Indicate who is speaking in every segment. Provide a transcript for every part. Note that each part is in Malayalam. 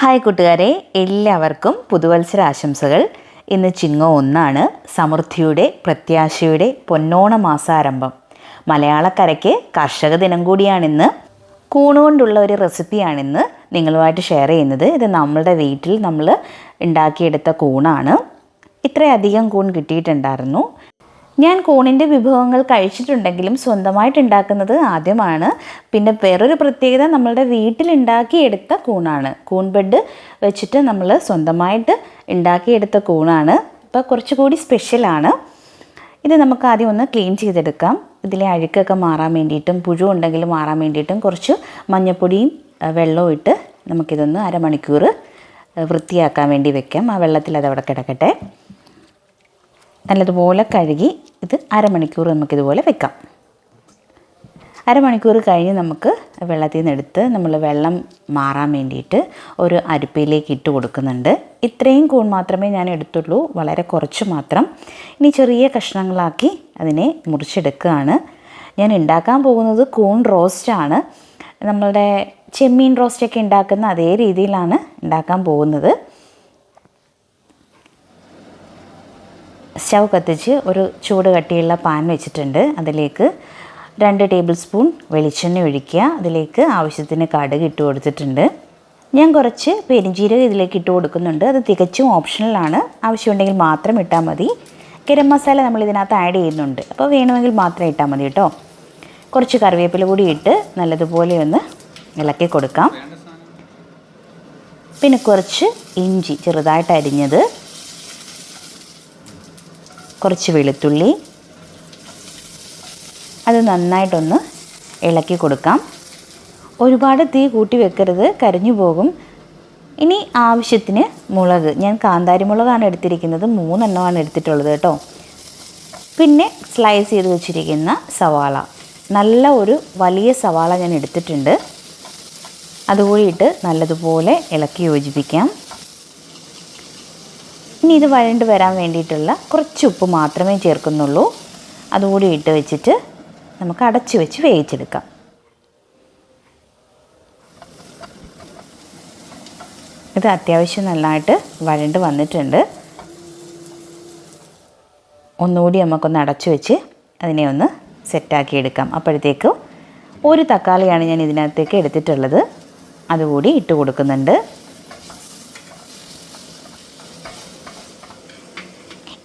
Speaker 1: ഹായ് കൂട്ടുകാരെ എല്ലാവർക്കും പുതുവത്സര ആശംസകൾ. ഇന്ന് ചിങ്ങോ ഒന്നാണ് സമൃദ്ധിയുടെ പ്രത്യാശയുടെ പൊന്നോണ മാസാരംഭം മലയാളക്കരയ്ക്ക് കർഷക ദിനം കൂടിയാണിന്ന് കൂണുകൊണ്ടുള്ള ഒരു റെസിപ്പിയാണിന്ന് നിങ്ങളുമായിട്ട് ഷെയർ ചെയ്യുന്നത്. ഇത് നമ്മളുടെ വീട്ടിൽ നമ്മൾ ഉണ്ടാക്കിയെടുത്ത കൂണാണ്. ഇത്രയധികം കൂൺ കിട്ടിയിട്ടുണ്ടായിരുന്നു. ഞാൻ കൂണിന്റെ വിഭവങ്ങൾ കഴിച്ചിട്ടുണ്ടെങ്കിലും സ്വന്തമായിട്ട് ഉണ്ടാക്കുന്നത് ആദ്യമാണ്. പിന്നെ വേറൊരു പ്രത്യേകത നമ്മളുടെ വീട്ടിലുണ്ടാക്കിയെടുത്ത കൂണാണ്. കൂൺ ബെഡ് വെച്ചിട്ട് നമ്മൾ സ്വന്തമായിട്ട് ഉണ്ടാക്കിയെടുത്ത കൂണാണ്. അപ്പോൾ കുറച്ചുകൂടി സ്പെഷ്യലാണ് ഇത് നമുക്ക് ആദ്യം ഒന്ന് ക്ലീൻ ചെയ്തെടുക്കാം. ഇതിലെ അഴുക്കൊക്കെ മാറാൻ വേണ്ടിയിട്ടും പുഴു ഉണ്ടെങ്കിൽ മാറാൻ വേണ്ടിയിട്ടും കുറച്ച് മഞ്ഞപ്പൊടിയും വെള്ളവും ഇട്ട് നമുക്കിതൊന്ന് അരമണിക്കൂർ വൃത്തിയാക്കാൻ വേണ്ടി വെക്കാം. ആ വെള്ളത്തിൽ അതവിടെ കിടക്കട്ടെ. നല്ലതുപോലെ കഴുകി ഇത് അരമണിക്കൂർ നമുക്കിതുപോലെ വെക്കാം. അരമണിക്കൂർ കഴിഞ്ഞ് നമുക്ക് വെള്ളത്തിൽ നിന്ന് എടുത്ത് നമ്മൾ വെള്ളം മാറാൻ വേണ്ടിയിട്ട് ഒരു അരിപ്പയിലേക്ക് ഇട്ട് കൊടുക്കുന്നുണ്ട്. ഇത്രയും കൂൺ മാത്രമേ ഞാൻ എടുത്തുള്ളൂ. വളരെ കുറച്ച് മാത്രം. ഇനി ചെറിയ കഷ്ണങ്ങളാക്കി അതിനെ മുറിച്ചെടുക്കുകയാണ്. ഞാൻ ഉണ്ടാക്കാൻ പോകുന്നത് കൂൺ റോസ്റ്റാണ് നമ്മളുടെ ചെമ്മീൻ റോസ്റ്റൊക്കെ ഉണ്ടാക്കുന്ന അതേ രീതിയിലാണ് ഉണ്ടാക്കാൻ പോകുന്നത്. സ്റ്റൗ കത്തിച്ച് ഒരു ചൂട് കട്ടിയുള്ള പാൻ വെച്ചിട്ടുണ്ട്. അതിലേക്ക് രണ്ട് ടേബിൾ സ്പൂൺ വെളിച്ചെണ്ണ ഒഴിക്കുക. അതിലേക്ക് ആവശ്യത്തിന് കടുക് ഇട്ട് കൊടുത്തിട്ടുണ്ട്. ഞാൻ കുറച്ച് പെരിഞ്ചീരകം ഇതിലേക്ക് ഇട്ട് കൊടുക്കുന്നുണ്ട്. അത് തികച്ചും ഓപ്ഷണലാണ് ആവശ്യമുണ്ടെങ്കിൽ മാത്രം ഇട്ടാൽ മതി. ഗരം മസാല നമ്മൾ ഇതിനകത്ത് ആഡ് ചെയ്യുന്നുണ്ട്. അപ്പോൾ വേണമെങ്കിൽ മാത്രം ഇട്ടാൽ മതി കേട്ടോ. കുറച്ച് കറിവേപ്പില കൂടി ഇട്ട് നല്ലതുപോലെ ഒന്ന് ഇളക്കി കൊടുക്കാം. പിന്നെ കുറച്ച് ഇഞ്ചി ചെറുതായിട്ട് അരിഞ്ഞത്. കുറച്ച് വെളുത്തുള്ളി. അത് നന്നായിട്ടൊന്ന് ഇളക്കി കൊടുക്കാം. ഒരുപാട് തീ കൂട്ടി വെക്കരുത് കരിഞ്ഞു പോകും. ഇനി ആവശ്യത്തിന് മുളക്. ഞാൻ കാന്താരി മുളകാണ് എടുത്തിരിക്കുന്നത്. മൂന്നെണ്ണമാണ് എടുത്തിട്ടുള്ളത് കേട്ടോ. പിന്നെ സ്ലൈസ് ചെയ്ത് വെച്ചിരിക്കുന്ന സവാള. നല്ല ഒരു വലിയ സവാള ഞാൻ എടുത്തിട്ടുണ്ട്. അതുകൂടി ഇട്ട് നല്ലതുപോലെ ഇളക്കി യോജിപ്പിക്കാം. ഇനി ഇത് വഴണ്ട് വരാൻ വേണ്ടിയിട്ടുള്ള കുറച്ച് ഉപ്പ് മാത്രമേ ചേർക്കുന്നുള്ളൂ. അതുകൂടി ഇട്ട് വെച്ചിട്ട് നമുക്ക് അടച്ചു വെച്ച് വേവിച്ചെടുക്കാം. ഇത് അത്യാവശ്യം നന്നായിട്ട് വഴണ്ട് വന്നിട്ടുണ്ട്. ഒന്നുകൂടി നമുക്കൊന്ന് അടച്ചു വെച്ച് അതിനെ ഒന്ന് സെറ്റാക്കി എടുക്കാം. അപ്പോഴത്തേക്ക് ഒരു തക്കാളിയാണ് ഞാൻ ഇതിനകത്തേക്ക് എടുത്തിട്ടുള്ളത്. അതുകൂടി ഇട്ട് കൊടുക്കുന്നുണ്ട്.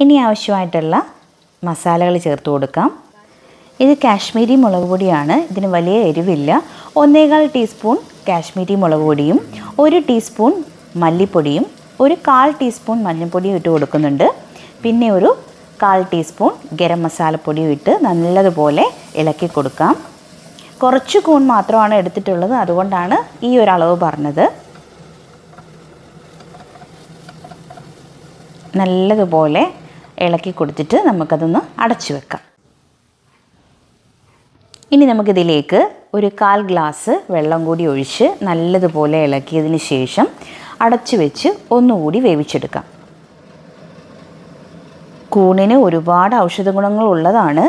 Speaker 1: ഇനി ആവശ്യമായിട്ടുള്ള മസാലകൾ ചേർത്ത് കൊടുക്കാം. ഇത് കാശ്മീരി മുളക് പൊടിയാണ്. ഇതിന് വലിയ എരിവില്ല. ഒന്നേകാൽ ടീസ്പൂൺ കാശ്മീരി മുളക് പൊടിയും ഒരു ടീസ്പൂൺ മല്ലിപ്പൊടിയും ഒരു കാൽ ടീസ്പൂൺ മഞ്ഞൾപ്പൊടിയും ഇട്ട് കൊടുക്കുന്നുണ്ട്. പിന്നെ ഒരു കാൽ ടീസ്പൂൺ ഗരം മസാലപ്പൊടിയും ഇട്ട് നല്ലതുപോലെ ഇളക്കി കൊടുക്കാം. കുറച്ച് കൂൺ മാത്രമാണ് എടുത്തിട്ടുള്ളത്. അതുകൊണ്ടാണ് ഈ ഒരു അളവ് പറഞ്ഞത്. നല്ലതുപോലെ ഇളക്കി കൊടുത്തിട്ട് നമുക്കതൊന്ന് അടച്ചു വെക്കാം. ഇനി നമുക്കിതിലേക്ക് ഒരു കാൽ ഗ്ലാസ് വെള്ളം കൂടി ഒഴിച്ച് നല്ലതുപോലെ ഇളക്കിയതിന് ശേഷം അടച്ചു വെച്ച് ഒന്നുകൂടി വേവിച്ചെടുക്കാം. കൂണിന് ഒരുപാട് ഔഷധ ഗുണങ്ങൾ ഉള്ളതാണ്.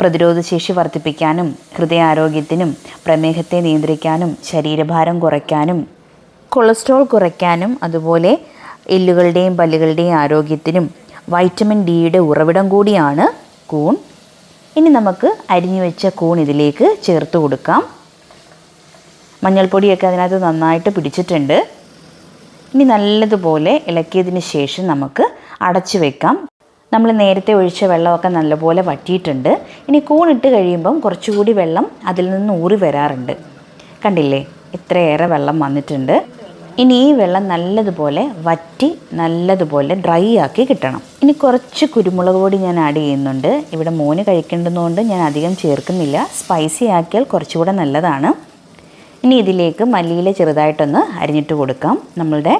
Speaker 1: പ്രതിരോധശേഷി വർദ്ധിപ്പിക്കാനും ഹൃദയാരോഗ്യത്തിനും പ്രമേഹത്തെ നിയന്ത്രിക്കാനും ശരീരഭാരം കുറയ്ക്കാനും കൊളസ്ട്രോൾ കുറയ്ക്കാനും അതുപോലെ എല്ലുകളുടെയും പല്ലുകളുടെയും ആരോഗ്യത്തിനും വൈറ്റമിൻ ഡിയുടെ ഉറവിടം കൂടിയാണ് കൂൺ. ഇനി നമുക്ക് അരിഞ്ഞു വെച്ച കൂൺ ഇതിലേക്ക് ചേർത്ത് കൊടുക്കാം. മഞ്ഞൾപ്പൊടിയൊക്കെ അതിനകത്ത് നന്നായിട്ട് പിടിച്ചിട്ടുണ്ട്. ഇനി നല്ലതുപോലെ ഇളക്കിയതിന് ശേഷം നമുക്ക് അടച്ചു വെക്കാം. നമ്മൾ നേരത്തെ ഒഴിച്ച വെള്ളമൊക്കെ നല്ലപോലെ വറ്റിയിട്ടുണ്ട്. ഇനി കൂൺ ഇട്ട് കഴിയുമ്പം കുറച്ചുകൂടി വെള്ളം അതിൽ നിന്ന് ഊറി വരാറുണ്ട്. കണ്ടില്ലേ? ഇത്രയേറെ വെള്ളം വന്നിട്ടുണ്ട്. ഇനി ഈ വെള്ളം നല്ലതുപോലെ വറ്റി നല്ലതുപോലെ ഡ്രൈ ആക്കി കിട്ടണം. ഇനി കുറച്ച് കുരുമുളക് പൊടി ഞാൻ ആഡ് ചെയ്യുന്നുണ്ട്. ഇവിടെ മോന് കഴിക്കേണ്ടതുകൊണ്ട് ഞാൻ അധികം ചേർക്കുന്നില്ല. സ്പൈസി ആക്കിയാൽ കുറച്ചുകൂടെ നല്ലതാണ്. ഇനി ഇതിലേക്ക് മല്ലിയില ചെറുതായിട്ടൊന്ന് അരിഞ്ഞിട്ട് കൊടുക്കാം. നമ്മളുടെ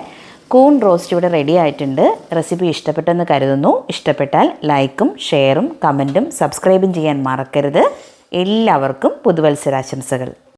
Speaker 1: കൂൺ റോസ്റ്റ് ഇവിടെ റെഡി ആയിട്ടുണ്ട്. റെസിപ്പി ഇഷ്ടപ്പെട്ടെന്ന് കരുതുന്നു. ഇഷ്ടപ്പെട്ടാൽ ലൈക്കും ഷെയറും കമന്റും സബ്സ്ക്രൈബും ചെയ്യാൻ മറക്കരുത്. എല്ലാവർക്കും പുതുവത്സരാശംസകൾ.